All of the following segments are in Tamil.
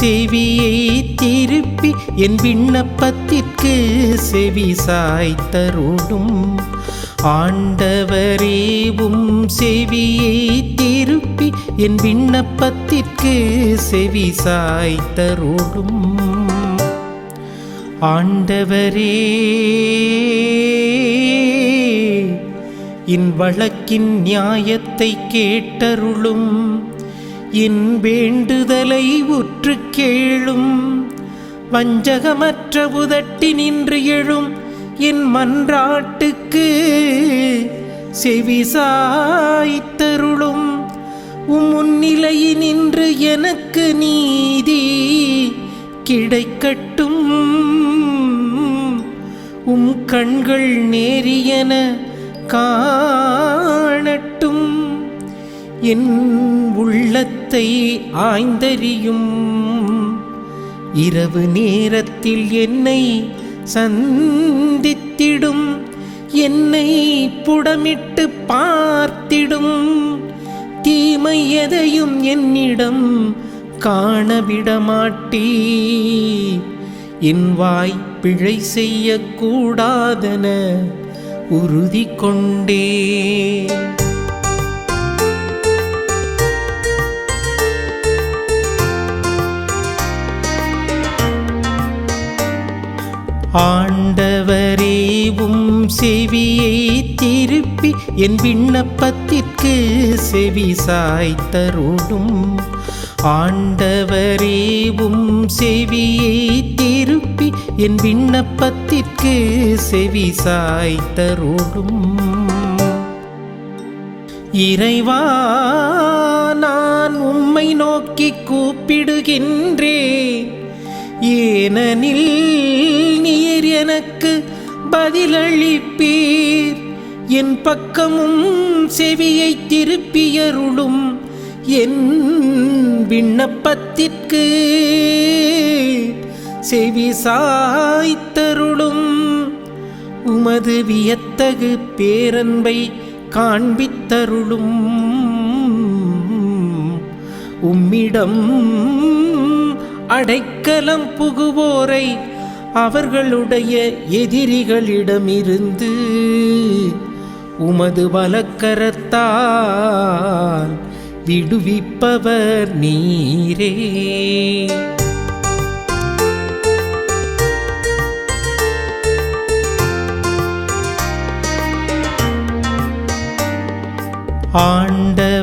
செவியை திருப்பி என் விண்ணப்பத்திற்கு செவி சாய்த்தருடும் ஆண்டவரேவும் செவியை திருப்பி என் விண்ணப்பத்திற்கு செவி சாய்த்தருடும் ஆண்டவரே என் வழக்கின் நியாயத்தை கேட்டருளும். என் வேண்டுதலை உற்று கேளும். வஞ்சகமற்ற உதட்டி நின்று எழும் என் மன்றாட்டுக்கு செவிசாய்த்தருளும். உம் முன்னிலையினின்று எனக்கு நீதி கிடைக்கட்டும். உம் கண்கள் நேரியன காணட்டும். என் உள்ளத்தை ஆய்ந்தறியும். இரவு நேரத்தில் என்னை சந்தித்திடும். என்னை புடமிட்டு பார்த்திடும். தீமை எதையும் என்னிடம் காணவிடமாட்டீ என் வாய் பிழை செய்யக்கூடாதென உறுதி கொண்டே. ஆண்டவரேவும் செவியை திருப்பி என் விண்ணப்பத்திற்கு செவி சாய்த்தருளும். ஆண்டவரேவும் செவியை திருப்பி என் விண்ணப்பத்திற்கு செவி சாய்த்தருடும் இறைவா நான் உம்மை நோக்கி கூப்பிடுகின்றேன். ஏனெனில் நீர் எனக்கு பதிலளிப்பீர். என் பக்கமும் செவியை திருப்பியருளும் என் விண்ணப்பத்திற்கு செவி சாய்த்தருளும். உமது வியத்தகு பேரன்பை காண்பித்தருளும். உம்மிடம் அடைக்கலம் புகுவோரை அவர்களுடைய எதிரிகளிடமிருந்து உமது வலக்கரத்தால் விடுவிப்பவர் நீரே.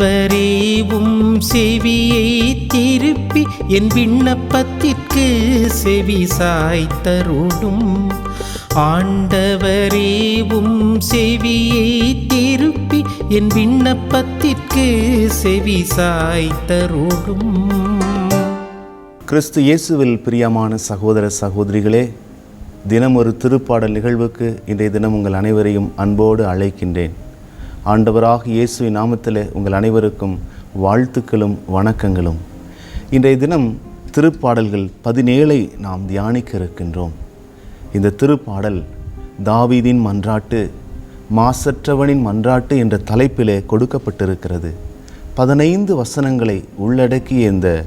ஆண்டவரேவும் செவியை திருப்பி என் விண்ணப்பத்திற்கு செவி சாய்த்தருடும் ஆண்டவரேவும் செவியை திருப்பி என் விண்ணப்பத்திற்கு செவி சாய்த்தருடும் கிறிஸ்து இயேசுவில் பிரியமான சகோதர சகோதரிகளே தினம் ஒரு திருப்பாடல் நிகழ்வுக்கு இன்றைய தினம் உங்கள் அனைவரையும் அன்போடு அழைக்கின்றேன். ஆண்டவராக இயேசுவின் நாமத்தில் உங்கள் அனைவருக்கும் வாழ்த்துக்களும் வணக்கங்களும். இன்றைய தினம் திருப்பாடல்கள் பதினேழை நாம் தியானிக்க இருக்கின்றோம் இந்த திருப்பாடல் தாவீதின் மன்றாட்டு மாசற்றவனின் மன்றாட்டு என்ற தலைப்பிலே கொடுக்கப்பட்டிருக்கிறது. பதினைந்து வசனங்களை உள்ளடக்கிய இந்த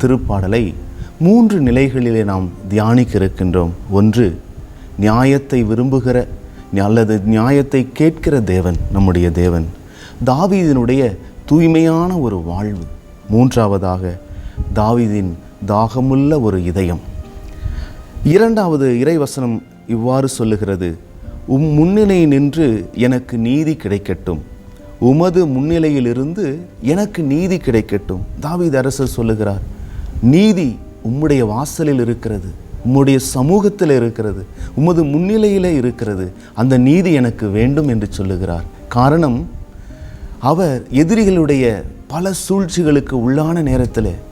திருப்பாடலை மூன்று நிலைகளிலே நாம் தியானிக்க இருக்கின்றோம் ஒன்று நியாயத்தை விரும்புகிற அல்லது நியாயத்தை கேட்கிற தேவன் நம்முடைய தேவன். தாவீதினுடைய தூய்மையான ஒரு வாழ்வு. மூன்றாவதாக தாவீதின் தாகமுள்ள ஒரு இதயம். இரண்டாவது இறைவசனம் இவ்வாறு சொல்லுகிறது உம் முன்னிலை நின்று எனக்கு நீதி கிடைக்கட்டும். உமது முன்னிலையிலிருந்து எனக்கு நீதி கிடைக்கட்டும். தாவீது அரசர் சொல்லுகிறார் நீதி உம்முடைய வாசலில் இருக்கிறது உம்முடைய சமூகத்தில் இருக்கிறது உமது முன்னிலையிலே இருக்கிறது. அந்த நீதி எனக்கு வேண்டும் என்று சொல்லுகிறார். காரணம் அவர் எதிரிகளுடைய பல சூழ்ச்சிகளுக்கு உள்ளான நேரத்தில்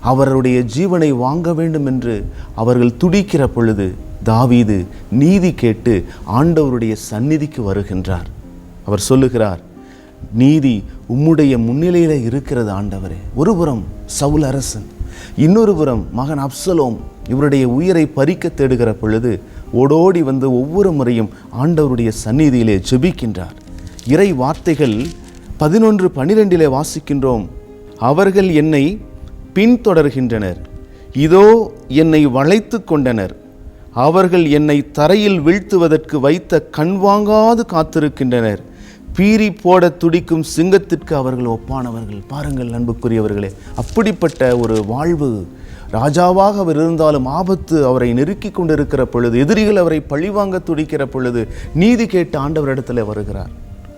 அவருடைய ஜீவனை வாங்க வேண்டும் என்று அவர்கள் துடிக்கிற பொழுது தாவீது நீதி கேட்டு ஆண்டவருடைய சந்நிதிக்கு வருகின்றார். அவர் சொல்லுகிறார் நீதி உம்முடைய முன்னிலையில் இருக்கிறது ஆண்டவரே. ஒருபுறம் சவுல் அரசன் இன்னொரு புறம் மகன் அப்சலோம். இவருடைய உயிரை பறிக்க தேடுகிற பொழுது ஓடோடி வந்து ஒவ்வொரு முறையும் ஆண்டவருடைய சந்நிதியிலே ஜெபிக்கின்றார். இறை வார்த்தைகள் பதினொன்று பனிரெண்டிலே வாசிக்கின்றோம். அவர்கள் என்னை பின்தொடர்கின்றனர். இதோ என்னை வளைத்து கொண்டனர். அவர்கள் என்னை தரையில் வீழ்த்துவதற்கு வைத்த கண்வாங்காது காத்திருக்கின்றனர். பீறி போட துடிக்கும் சிங்கத்திற்கு அவர்கள் ஒப்பானவர்கள். பாருங்கள் அன்புக்குரியவர்களே அப்படிப்பட்ட ஒரு வாழ்வு ராஜாவாக அவர் இருந்தாலும் ஆபத்து அவரை நெருக்கி கொண்டிருக்கிற பொழுது எதிரிகள் அவரை பழிவாங்க துடிக்கிற பொழுது நீதி கேட்டு ஆண்டவரிடத்தில் வருகிறார்.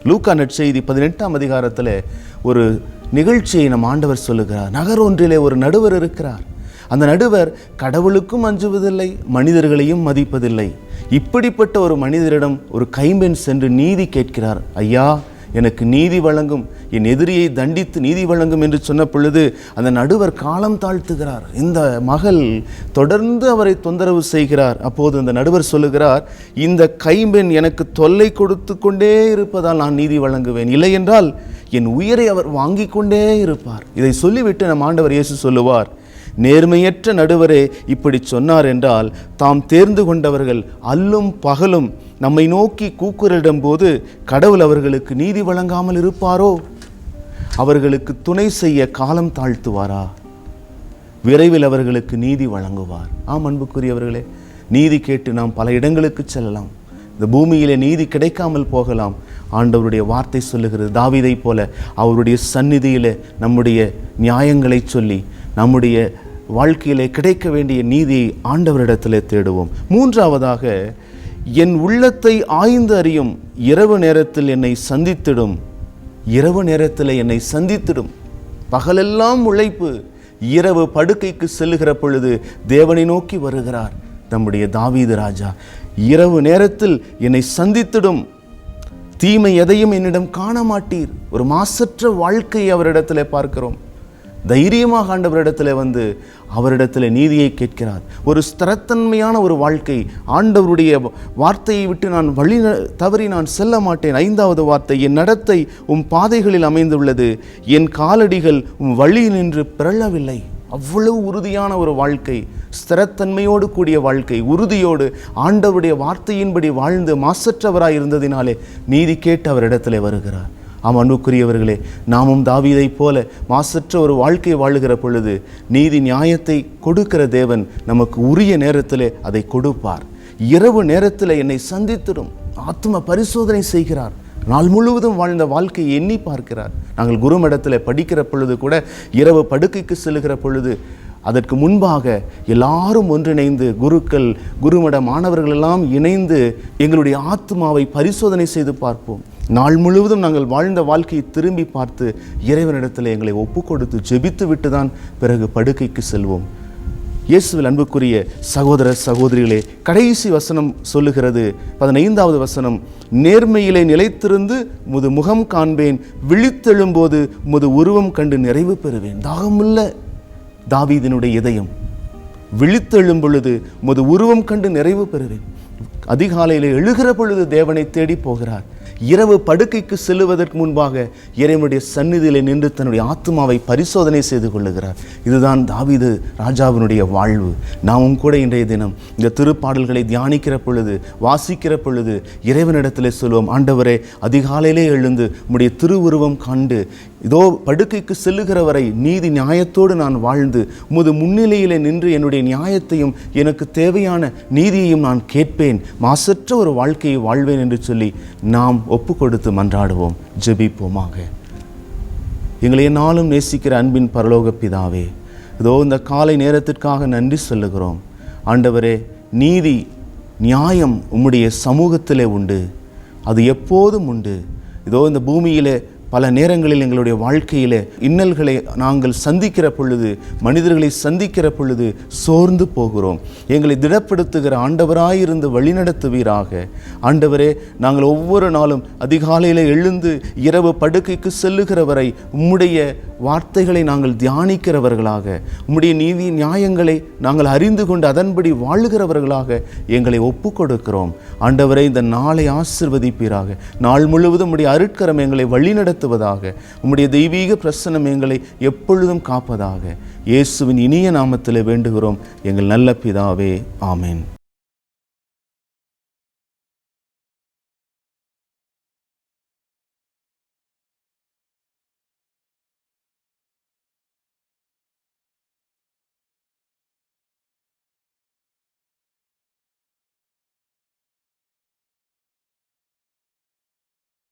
லூக்கா நற்செய்தி பதினெட்டாம் அதிகாரத்தில் ஒரு நிகழ்ச்சியை நம் ஆண்டவர் சொல்லுகிறார். நகர் ஒன்றிலே ஒரு நடுவர் இருக்கிறார். அந்த நடுவர் கடவுளுக்கும் அஞ்சுவதில்லை மனிதர்களையும் மதிப்பதில்லை. இப்படிப்பட்ட ஒரு மனிதரிடம் ஒரு கைம்பெண் சென்று நீதி கேட்கிறார். ஐயா எனக்கு நீதி வழங்கும் என் எதிரியை தண்டித்து நீதி வழங்கும் என்று சொன்ன பொழுது அந்த நடுவர் காலம் தாழ்த்துகிறார். இந்த மகள் தொடர்ந்து அவரை தொந்தரவு செய்கிறார். அப்போது அந்த நடுவர் சொல்லுகிறார் இந்த கைம்பெண் எனக்கு தொல்லை கொடுத்து கொண்டே இருப்பதால் நான் நீதி வழங்குவேன். இல்லை என்றால் என் உயிரை அவர் வாங்கி கொண்டே இருப்பார். இதை சொல்லிவிட்டு நம் ஆண்டவர் இயேசு சொல்லுவார் நேர்மையற்ற நடுவரே இப்படி சொன்னார் என்றால் தாம் தேர்ந்து கொண்டவர்கள் அல்லும் பகலும் நம்மை நோக்கி கூக்குரலிடும் போது கடவுள் அவர்களுக்கு நீதி வழங்காமல் இருப்பாரோ? அவர்களுக்கு துணை செய்ய காலம் தாழ்த்துவாரா? விரைவில் அவர்களுக்கு நீதி வழங்குவார். ஆம் அன்புக்குரியவர்களே நீதி கேட்டு நாம் பல இடங்களுக்கு செல்லலாம். இந்த பூமியிலே நீதி கிடைக்காமல் போகலாம். ஆண்டவருடைய வார்த்தை சொல்லுகிறது. தாவீதைப் போல அவருடைய சந்நிதியிலே நம்முடைய நியாயங்களை சொல்லி நம்முடைய வாழ்க்கையிலே கிடைக்க வேண்டிய நீதியை ஆண்டவரிடத்திலே தேடுவோம். மூன்றாவதாக என் உள்ளத்தை ஆய்ந்து அறியும் இரவு நேரத்தில் என்னை சந்தித்திடும். இரவு நேரத்தில் என்னை சந்தித்திடும். பகலெல்லாம் உழைப்பு இரவு படுக்கைக்கு செல்லுகிற பொழுது தேவனை நோக்கி வருகிறார் நம்முடைய தாவீது ராஜா. இரவு நேரத்தில் என்னை சந்தித்திடும். தீமை எதையும் என்னிடம் காண மாட்டீர் ஒரு மாசற்ற வாழ்க்கையை அவரிடத்தில் பார்க்கிறோம். தைரியமாக ஆண்டவரிடத்தில் வந்து அவரிடத்தில் நீதியை கேட்கிறார். ஒரு ஸ்திரத்தன்மையான ஒரு வாழ்க்கை ஆண்டவருடைய வார்த்தையை விட்டு நான் வழி தவறி நான் செல்ல மாட்டேன். ஐந்தாவது வார்த்தை என் நடத்தை உம் பாதைகளில் அமைந்துள்ளது. என் காலடிகள் உம் வழி நின்று பிறழவில்லை அவ்வளவு உறுதியான ஒரு வாழ்க்கை ஸ்திரத்தன்மையோடு கூடிய வாழ்க்கை உறுதியோடு ஆண்டவருடைய வார்த்தையின்படி வாழ்ந்து மாசற்றவராய் இருந்ததினாலே நீதி கேட்டு அவரிடத்தில் வருகிறார். ஆம் அன்புக்குரியவர்களே நாமும் தாவீதைப் போல மாசற்ற ஒரு வாழ்க்கை வாழுகிற பொழுது நீதி நியாயத்தை கொடுக்கிற தேவன் நமக்கு உரிய நேரத்தில் அதை கொடுப்பார். இரவு நேரத்தில் என்னை சந்தித்திடும் ஆத்ம பரிசோதனை செய்கிறார். நாள் முழுவதும் வாழ்ந்த வாழ்க்கையை எண்ணி பார்க்கிறார். நாங்கள் குருமடத்தில் படிக்கிற பொழுது கூட இரவு படுக்கைக்கு செல்லுகிற பொழுது அதற்கு முன்பாக எல்லாரும் ஒன்றிணைந்து குருக்கள் குருமட மாணவர்கள் எல்லாம் இணைந்து எங்களுடைய ஆத்மாவை பரிசோதனை செய்து பார்ப்போம். நாள் முழுவதும் நாங்கள் வாழ்ந்த வாழ்க்கையை திரும்பி பார்த்து இறைவனிடத்தில் எங்களை ஒப்பு கொடுத்து ஜெபித்து விட்டு தான் பிறகு படுக்கைக்கு செல்வோம். இயேசுவில் அன்புக்குரிய சகோதர சகோதரிகளே கடைசி வசனம் சொல்லுகிறது. பதினைந்தாவது வசனம் நேர்மையிலே நிலைத்திருந்து முது முகம் காண்பேன் விழித்தெழும்போது முது உருவம் கண்டு நிறைவு பெறுவேன். தாகமுள்ள தாவீதினுடைய இதயம் விழித்தெழும் பொழுது உமது உருவம் கண்டு நிறைவு பெறுவேன். அதிகாலையில் எழுகிற பொழுது தேவனை தேடி போகிறார். இரவு படுக்கைக்கு செல்லுவதற்கு முன்பாக இறைவனுடைய சந்நிதியில் நின்று தன்னுடைய ஆத்மாவை பரிசோதனை செய்து கொள்ளுகிறார். இதுதான் தாவீது ராஜாவினுடைய வாழ்வு. நாமும் கூட இன்றைய தினம் இந்த திருப்பாடல்களை தியானிக்கிற பொழுது வாசிக்கிற பொழுது இறைவனிடத்திலே சொல்லுவோம் ஆண்டவரே அதிகாலையிலே எழுந்து உம்முடைய திருவுருவம் கண்டு இதோ படுக்கைக்கு செல்லுகிறவரை நீதி நியாயத்தோடு நான் வாழ்ந்து உமது முன்னிலையிலே நின்று என்னுடைய நியாயத்தையும் எனக்கு தேவையான நீதியையும் நான் கேட்பேன். மாசற்ற ஒரு வாழ்க்கையை வாழ்வேன் என்று சொல்லி நாம் ஒப்பு கொடுத்து மன்றாடுவோம். ஜெபிப்போமாக. எங்களை நாளும் நேசிக்கிற அன்பின் பரலோக பிதாவே இதோ இந்த காலை நேரத்திற்காக நன்றி சொல்லுகிறோம். ஆண்டவரே நீதி நியாயம் உம்முடைய சமூகத்திலே உண்டு. அது எப்போதும் உண்டு. இதோ இந்த பூமியிலே பல நேரங்களில் எங்களுடைய வாழ்க்கையில் இன்னல்களை நாங்கள் சந்திக்கிற பொழுது மனிதர்களை சந்திக்கிற பொழுது சோர்ந்து போகிறோம். எங்களை திடப்படுத்துகிற ஆண்டவராயிருந்து வழிநடத்துவீராக. ஆண்டவரே நாங்கள் ஒவ்வொரு நாளும் அதிகாலையில் எழுந்து இரவு படுக்கைக்கு செல்லுகிறவரை உம்முடைய வார்த்தைகளை நாங்கள் தியானிக்கிறவர்களாக உம்முடைய நீதி நியாயங்களை நாங்கள் அறிந்து கொண்டு அதன்படி வாழுகிறவர்களாக எங்களை ஒப்பு கொடுக்கிறோம் ஆண்டவரை இந்த நாளை ஆசிர்வதிப்பீராக. நாள் முழுவதும் உடைய அருட்கரம் எங்களை வழிநடத்துவதாக உம்முடைய தெய்வீக பிரசனம் எங்களை எப்பொழுதும் காப்பதாக. இயேசுவின் இனிய நாமத்தில் வேண்டுகிறோம். எங்கள் நல்ல பிதாவே ஆமேன்.